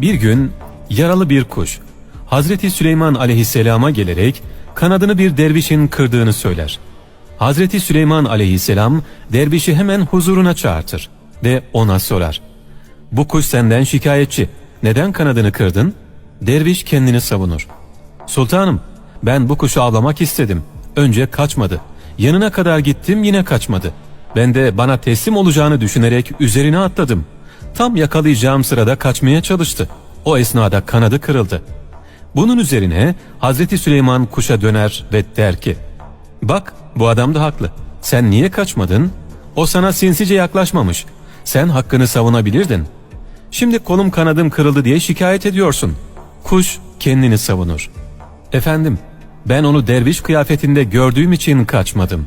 Bir gün yaralı bir kuş Hazreti Süleyman aleyhisselama gelerek kanadını bir dervişin kırdığını söyler. Hazreti Süleyman aleyhisselam dervişi hemen huzuruna çağırtır ve ona sorar. Bu kuş senden şikayetçi. Neden kanadını kırdın? Derviş kendini savunur. Sultanım ben bu kuşu avlamak istedim. Önce kaçmadı. Yanına kadar gittim yine kaçmadı. Ben de bana teslim olacağını düşünerek üzerine atladım. Tam yakalayacağım sırada kaçmaya çalıştı. O esnada kanadı kırıldı. Bunun üzerine Hazreti Süleyman kuşa döner ve der ki Bak bu adam da haklı. Sen niye kaçmadın? O sana sinsice yaklaşmamış. Sen hakkını savunabilirdin. Şimdi kolum kanadım kırıldı diye şikayet ediyorsun. Kuş kendini savunur. Efendim ben onu derviş kıyafetinde gördüğüm için kaçmadım.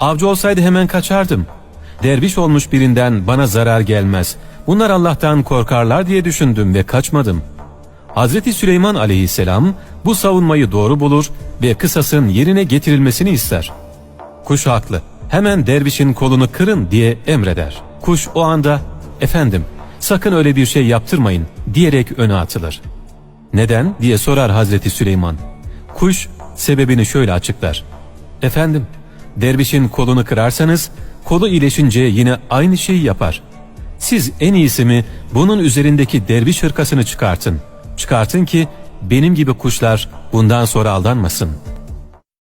Avcı olsaydı hemen kaçardım. Derviş olmuş birinden bana zarar gelmez. Bunlar Allah'tan korkarlar diye düşündüm ve kaçmadım. Hazreti Süleyman aleyhisselam bu savunmayı doğru bulur ve kısasın yerine getirilmesini ister. Kuş haklı. Hemen dervişin kolunu kırın diye emreder. Kuş o anda efendim sakın öyle bir şey yaptırmayın diyerek öne atılır. Neden diye sorar Hazreti Süleyman. Kuş sebebini şöyle açıklar. Efendim dervişin kolunu kırarsanız kolu iyileşince yine aynı şeyi yapar. Siz en iyisi mi bunun üzerindeki derviş hırkasını çıkartın. Çıkartın ki benim gibi kuşlar bundan sonra aldanmasın.''